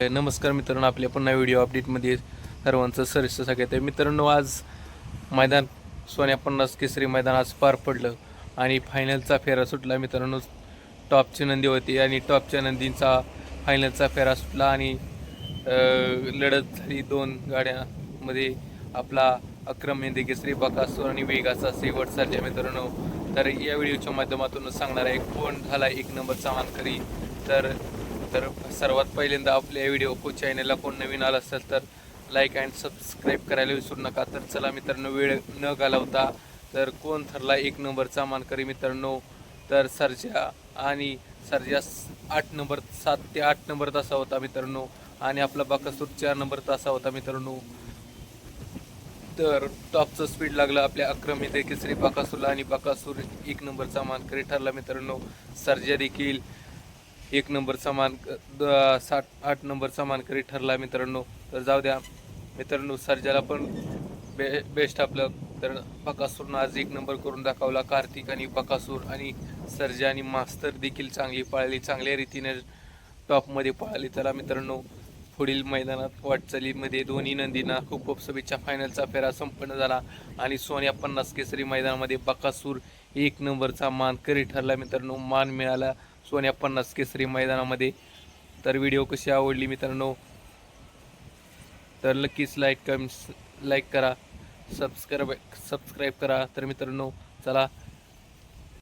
नमस्कार मित्रांनो आपल्या पुन्हा व्हिडिओ अपडेटमध्ये सर्वांचं सरस स्वागत आहे. मित्रांनो आज मैदान सोन्या पन्नास केसरी मैदान आज पार पडलं आणि फायनलचा फेरा सुटला. मित्रांनो टॉपची नंदी होती आणि टॉपच्या नंदींचा फायनलचा फेरा सुटला आणि लढत झाली. दोन गाड्यांमध्ये आपला अक्रम मेंदे केसरी बकासूर आणि वेगाचा शेवट साधला मित्रांनो. तर या व्हिडिओच्या माध्यमातून सांगणार आहे कोण झाला एक नंबरचा मानकरी? तर तर सर्वात पहिल्यांदा आपल्या व्हिडिओ को चॅनलला कोण नवीन आला असेल तर लाईक अँड सबस्क्राईब करायला विसरू नका. तर चला मित्रांनो वेळ न घालवता तर कोण ठरला एक नंबरचा मानकरी मित्रांनो? तर सर्जा आणि सर्जा आठ नंबर सात ते आठ नंबर तासा होता मित्रांनो. आणि आपला बाकासूर चार नंबर तासा होता मित्रांनो. तर टॉपचं स्पीड लागलं आपल्या अक्रम. देखील केसरी बाकासूरला आणि बाकासूर एक नंबरचा मानकरी ठरला मित्रांनो. सर्जा देखील एक नंबरचा मान द- साठ आठ नंबरचा मानकरी ठरला मित्रांनो. तर जाऊ द्या. मित्रांनो सर्जाला पण बे बेस्ट आपलं. तर बकासूरनं आज एक नंबर करून दाखवला कार्तिक आणि बकासूर आणि सर्जा आणि मास्तर देखील चांगली पाळली. चांगल्या रीतीने टॉपमध्ये पाळली. त्याला मित्रांनो पुढील मैदानात वाटचालीमध्ये दोन्ही नंदींना खूप खूप शुभेच्छा. फायनलचा फेरा संपन्न झाला. आणि सोन्या पन्नास केसरी मैदानामध्ये बकासूर एक नंबरचा मानकरी ठरला मित्रांनो. मान मिळाला. सोन्या पन्नास केसरी मैदानामध्ये. तर व्हिडिओ कशी आवडली मित्रांनो? तर नक्कीच लाईक कमेंट्स लाईक करा. सबस्क्राईब सबस्क्राईब करा. तर मित्रांनो चला